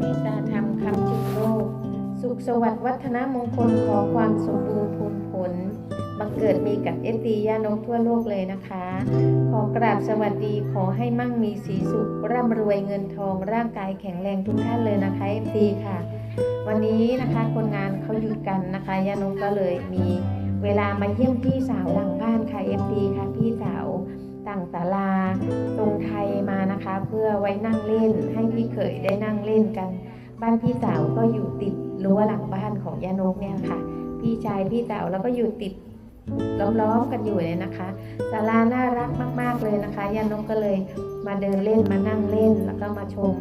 เมตตาธรรมคำจุดโลก สุขสวัสดิ์วัฒนมงคลขอความสมบูรณ์พูนผลบังเกิดมีกับเอฟตีย่านกทั่วโลกเลยนะคะ ขอกราบสวัสดีขอให้มั่งมีสีสุข ร่ำรวยเงินทองร่างกายแข็งแรงทุกท่านเลยนะคะเอฟตีค่ะ วันนี้นะคะคนงานเขาหยุดกันนะคะย่านกก็เลยมีเวลามาเยี่ยมพี่สาวหลังบ้านค่ะเอฟตีค่ะพี่สาว ต่างศาลาตรงไทยมานะคะ เพื่อไว้นั่งเล่นให้พี่เขยได้นั่งเล่นกัน บ้านพี่สาวก็อยู่ติดรั้วหลังบ้านของยานกเนี่ยค่ะ พี่ชายพี่สาวแล้วก็อยู่ติดล้อมๆกันอยู่เลยนะคะศาลาน่ารักมาก ๆเลยนะคะยานกก็เลยมาเดินเล่นมานั่งเล่นแล้วก็มาชม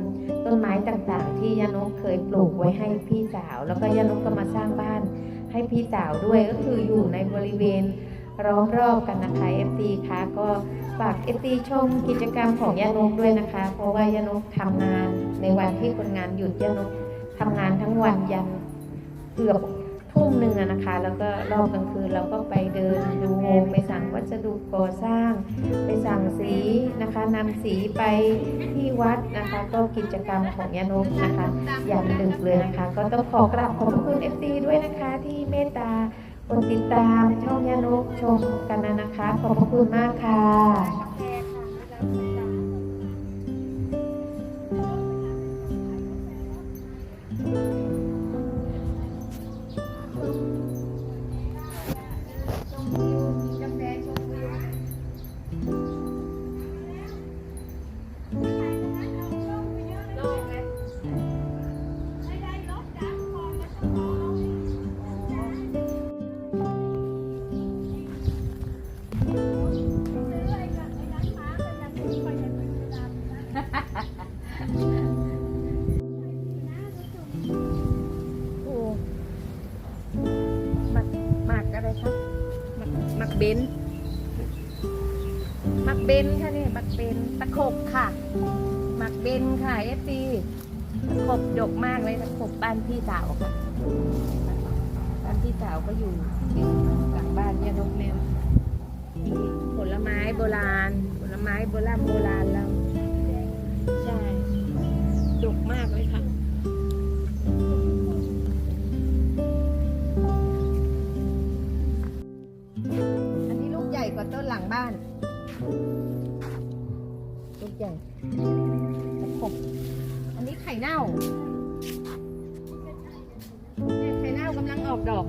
ต้นไม้ต่างๆ ที่ยานกเคยปลูกไว้ให้พี่สาว แล้วก็ยานกก็มาสร้างบ้านให้พี่สาวด้วยก็คืออยู่ในบริเวณล้อมรอบกันนะคะ FT คะก็ ฝาก FT ชมกิจกรรมของยานกด้วยนะคะ เพราะว่ายานกทำงานในวันที่คนงานหยุดยานกทำงานทั้งวันยันเกือบทุ่มหนึ่งนะคะ แล้วก็รอบกลางคืนเราก็ไปเดินดูไปสั่งวัสดุก่อสร้าง ไปสั่งสีนะคะนำสีไปที่วัดนะคะ ก็กิจกรรมของยานกนะคะ อย่างดึกเลยนะคะ ก็ต้องขอกราบขอบพระคุณ FC ด้วยนะคะที่เมตตา กดติดตามช่องยานกชมกันนะคะ ขอบพระคุณมากค่ะ กหมักเบนมักเบนค่ะนี่หมักเบนตะขบค่ะหมักเบนค่ะเอฟซีตะขบดกมากเลยตะขบบ้านพี่สาวค่ะบ้านพี่สาวก็อยู่ที่หลังบ้านยานกเนี่ยมีผลไม้โบราณ ผลไม้โบราณโบราณแล้วใช่ดกมากเลยค่ะ หลังบ้านลูกใหญ่ตะขบอันนี้ไข่เน่า ไข่เน่ากำลังออกดอก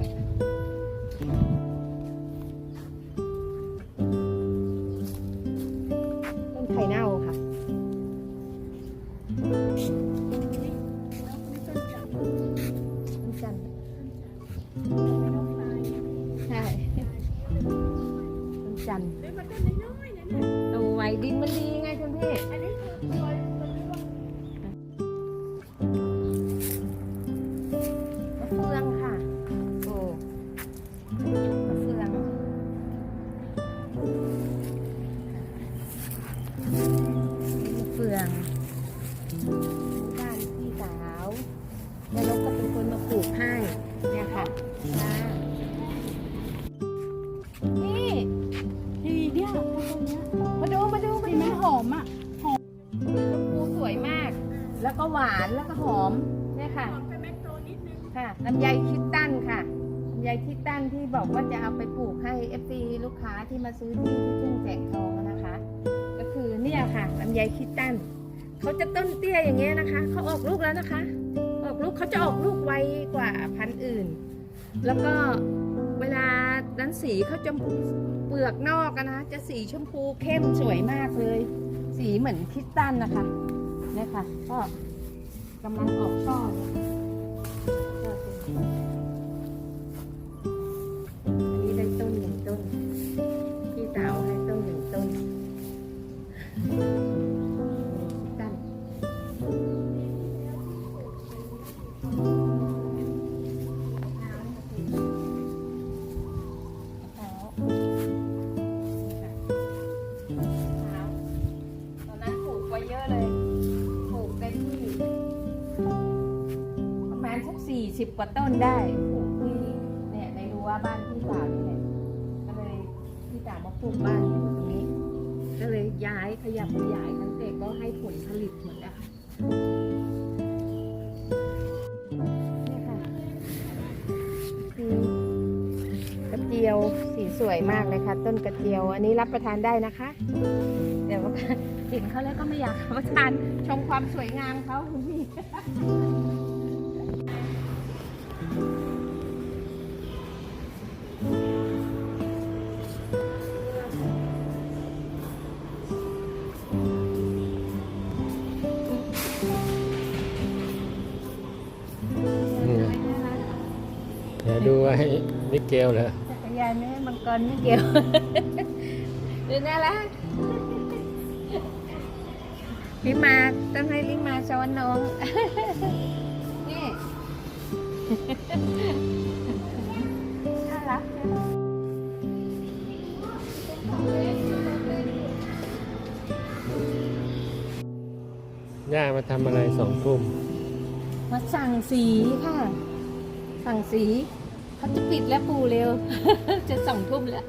ดินมันดีไงคุณพี่อันนี้คือ แล้วก็หวานแล้วก็หอมเนี่ยค่ะหอมเป็นแมกโตนิดนึงค่ะลำไยคิดตันค่ะลำไยคิดตันที่บอกว่าจะเอาไปปลูกให้เอฟซีลูกค้าที่มาซื้อที่ที่ทุ่งแสงทองนะคะ ก็คือเนี่ยค่ะลำไยคิดตันเขาจะต้นเตี้ยอย่างเงี้ยนะคะเขาออกลูกแล้วนะคะ ออกลูกเขาจะออกลูกไวกว่าพันธุ์อื่น แล้วก็เวลานั้นสีเขาจะเปลือกนอกอะนะจะสีชมพูเข้มสวยมากเลย สีเหมือนคิดตันนะคะ เนี่ยค่ะ ก็กำลังออกช่อเลย สักสี่สิบกว่าต้นได้ปลูกที่เนี่ยในรั้วบ้านพี่สาวนี่แหละก็เลยพี่สาวมาปลูกบ้านอยู่ตรงนี้ ก็เลยย้ายขยับขยายทั้งเด็กก็ให้ผลผลิตหมดแล้วค่ะนี่ค่ะกระเจียวสีสวยมากเลยค่ะ ต้นกระเจียว อันนี้รับประทานได้นะคะเดี๋ยวเห็นเขาแล้วก็ไม่อยากรับประทานชมความสวยงามเขาคุณพี่ เดี๋ยวดูไว้มิเกลเหรอจักรยานไม่ให้มังกรไม่เกี่ยวดูน่ารักลิมาต้องให้ลิมาสอนน้องนี่ น่ารักย่ามาทำอะไรสองทุ่มมาสั่งสีค่ะ สั่งสีเขาจะปิดแล้วปูเร็ว จะสองทุ่มแล้ว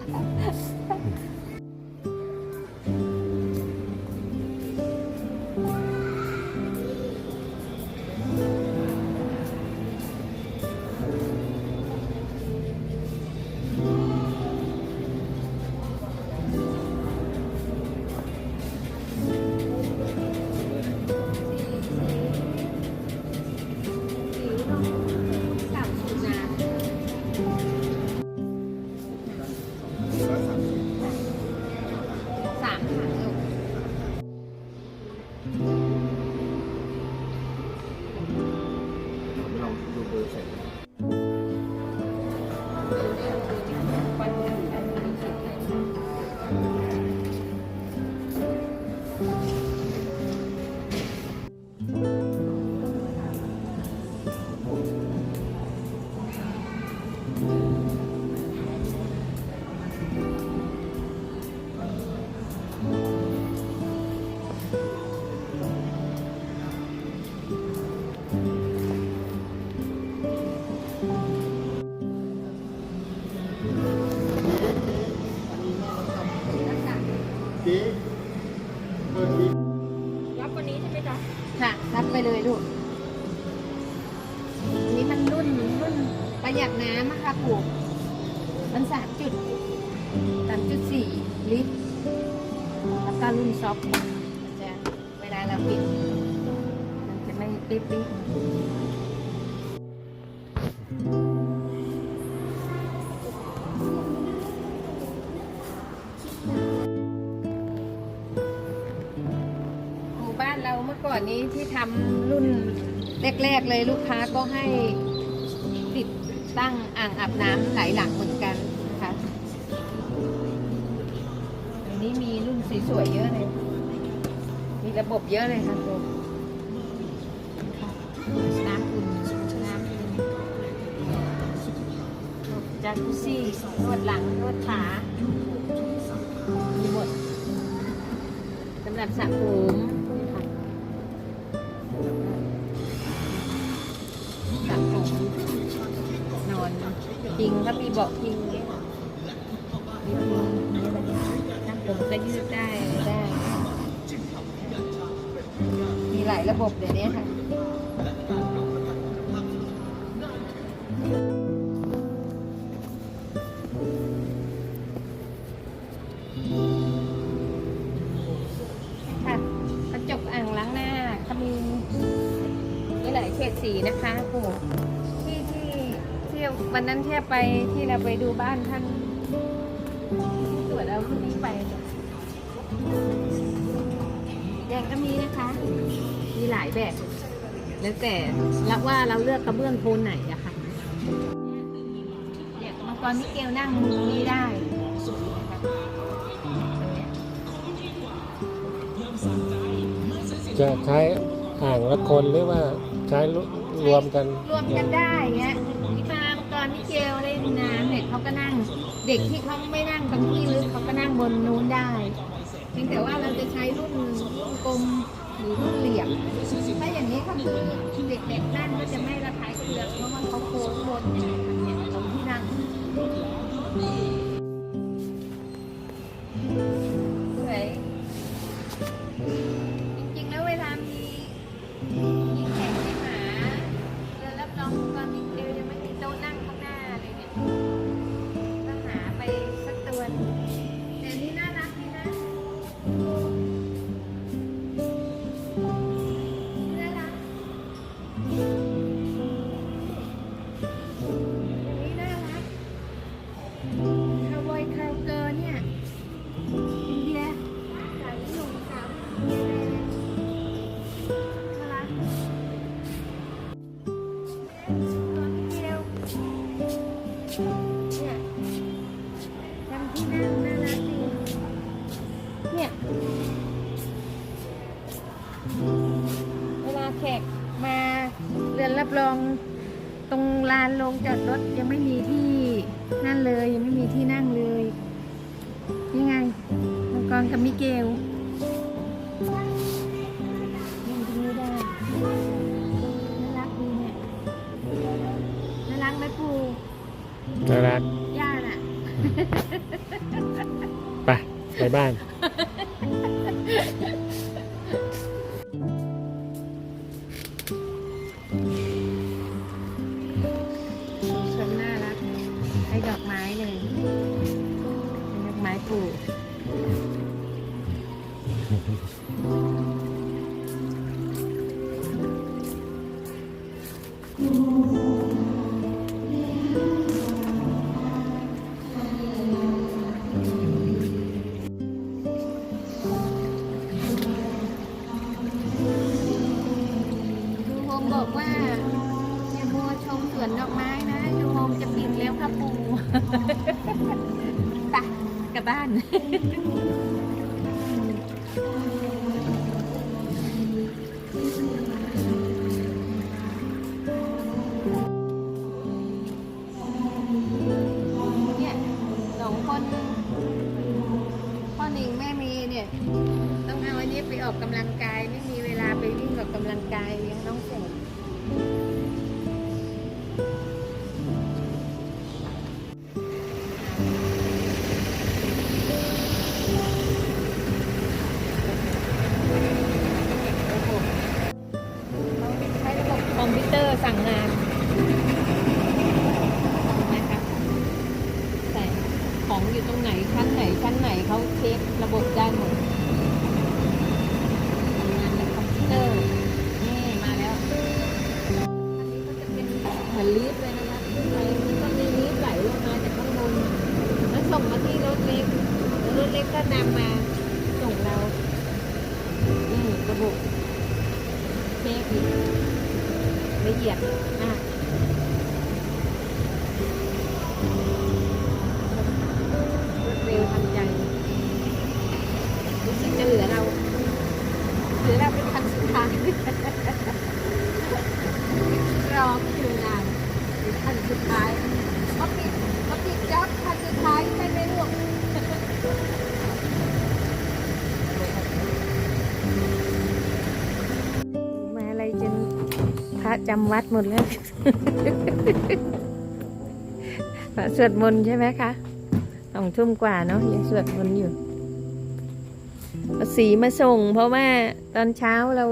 รับวันนี้ใช่ไหมจ๊ะค่ะ รับไปเลยลูกอันนี้มันรุ่นรุ่นประหยัดน้ำนะคะปลูกมันสามจุดสามจุดสี่ลิตร แล้วก็รุ่นซอฟต์มันจะเวลาเราปิดมันจะไม่ปิ๊บปิ๊บ อนนี้ที่ทำรุ่นแรก ๆ เลยลูกค้าก็ให้ติดตั้งอ่างอาบน้ำหลายหลังเหมือนกันนะคะอันนี้มีรุ่นสวยๆเยอะเลย มีระบบเยอะเลยค่ะคุณน้ำอุ่นน้ำอุ่นจากุซี่นวดหลังนวดขามีหมดสำหรับสระผม ค่ะสระผมนอนพิงถ้ามีเบาะพิงเนี่ยมีพิงมีอะไรนั่งผมก็ยืดได้ได้ มีหลายระบบเดี๋ยวนี้ค่ะ ที่วันนั้นที่ไปที่เราไปดูบ้านท่านที่ตรวจเอาคนนี้ไปแดงก็มีนะคะ มีหลายแบบ แล้วแต่แล้วว่าเราเลือกกระเบื้องโทนไหนอะค่ะเนี่ยมังกรมิเกลนั่งตรงนี้ได้นะคะตรงเนี้ยจะใช้อ่างละคนหรือว่าใช้รวมกัน รวมกันได้เงี้ย ลเล่นน้ำเด็กเขาก็นั่ง เด็กที่เขาไม่นั่งตรงที่ลึกเขาก็นั่งบนนู้นได้เพียงแต่ว่าเราจะใช้รุ่นรุ่นกลมหรือรุ่นเหลี่ยมถ้าอย่างนี้ก็คือเด็กๆนั่งก็จะไม่ระคายเคืองเพราะว่าเขาโค้งบนนี่ยเนี่ยตรงที่นั่ง องตรงลานลงจอดรถยังไม่มีที่นั่นเลยยังไม่มีที่นั่งเลยนี่ไงมังกรกับมิเกลนั่งตรงนี้ได้น่ารักดีเนี่ยน่ารักไหมปูน่ารักย่าน่ะ ไปไปบ้าน บอกว่าอย่ามัวชมสวนดอกไม้นะดูโฮมจะปิดแล้วค่ะปูไปกลับบ้าน มือนลิฟต์เลยนะคะขึ้นไปก็มีลิฟต์ไหลลงมาจากข้างบนแล้วส่งมาที่รถเล็กแล้วรถเล็กก็นำมาส่งเรานี่ระบบเช็คอีกละเอียดมาก ระจำวัดหมดแล้วพระสวดมนต์ใช่ไหมคะสองทุ่มกว่าเนาะยังสวดมนต์อยู่สีมาส่ง เพราะว่าตอนเช้าเรา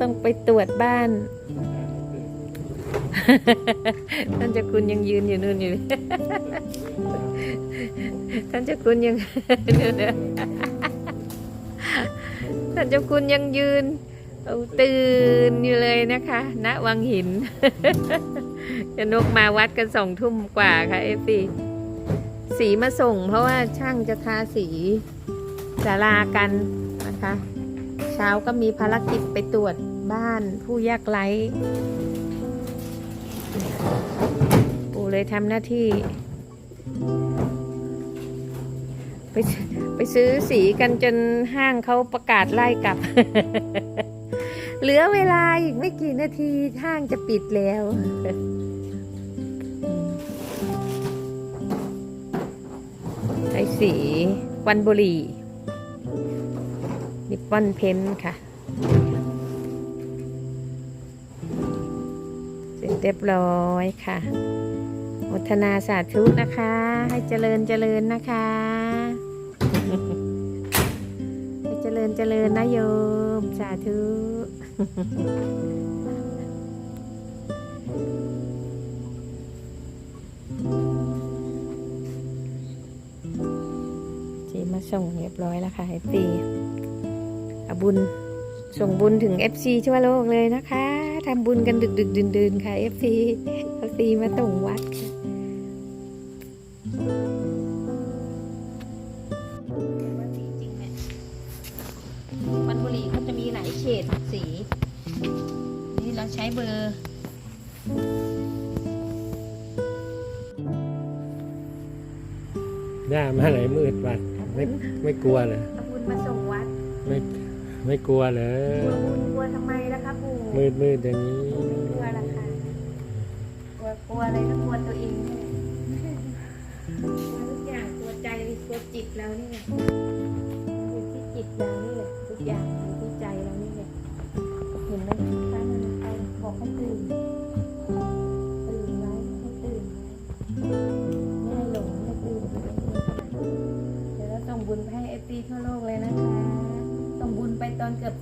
ต้องไปตรวจบ้าน ท่านเจ้าคุณยังยืนอยู่นู่นอยู่ ท่านเจ้าคุณยังท่านเจ้าคุณยังยืน เอาตื่นอยู่เลยนะคะณวังหินจะนกมาวัดกันสองทุ่มกว่าค่ะเอฟซีสีมาส่ง เพราะว่าช่างจะทาสีศาลากันนะคะ เช้าก็มีภารกิจไปตรวจบ้านผู้ยากไร้ปู่เลยทำหน้าที่ ไปไปซื้อสีกันจนห้างเขาประกาศไล่กลับ เหลือเวลาอีกไม่กี่นาทีห้างจะปิดแล้วใช้สีวันบุรีนิปปอนเพนค่ะ เสร็จเรียบร้อยค่ะอมทนาสาธุนะคะ ให้เจริญเจริญนะคะ ให้เจริญเจริญนะโยม สาธุ จีมาส่งเรียบร้อยแล้วค่ะไอตีอาบุญ ส่งบุญถึง FC ทั่วโลกเลยนะคะทำบุญกันดึกดึกดื่นดื่นๆค่ะ FC เอาตีมาส่งวัดค่ะ เฉดสี นี่เราใช้เบอร์ย่ามาไหนมืดวัดไม่ไม่กลัวเลยเอาบุญมาส่งวัดไม่ไม่กลัวเลยกลัวบุญกลัวทำไมล่ะคะปู่มืดมืดอย่างนี้ ไม่กลัวกลัวอะไรก็กลัวตัวเองนี่แหละกลัวทุกอย่างกลัวใจกลัวจิตเรานี่แหละ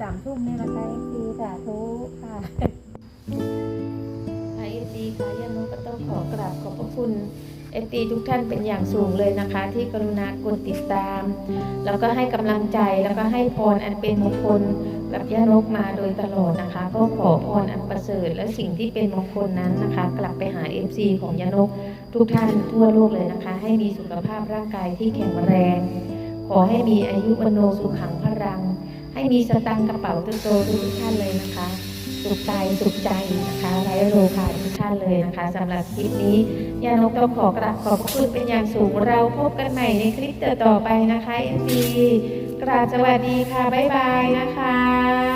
สามทุ่มนี่แหละค่ะเอฟซีสาธุค่ะไอเอดีค่ะยานุก็ต้องขอกราบขอบพระคุณเอตีทุกท่านเป็นอย่างสูงเลยนะคะ ที่กรุณากดติดตาม แล้วก็ให้กำลังใจแล้วก็ให้พรอันเป็นมงคลกับย่านกมาโดยตลอดนะคะ ก็ขอพรอันประเสริฐและสิ่งที่เป็นมงคลนั้นนะคะ กลับไปหา FC ของยานกทุกท่านทั่วโลกเลยนะคะ ให้มีสุขภาพร่างกายที่แข็งแรง ขอให้มีอายุวโนสุขังพรัง ให้มีสตังกระเป๋าโตทุกท่านเลยนะคะ สุขกายสุขใจนะคะไร้โรคาทุกท่านเลยนะคะสำหรับคลิปนี้ยานกต้องขอกราบขอบคุณเป็นอย่างสูงเราพบกันใหม่ในคลิปต่อๆไปนะคะเอ็มพีกราบสวัสดีค่ะบ๊ายบายนะคะ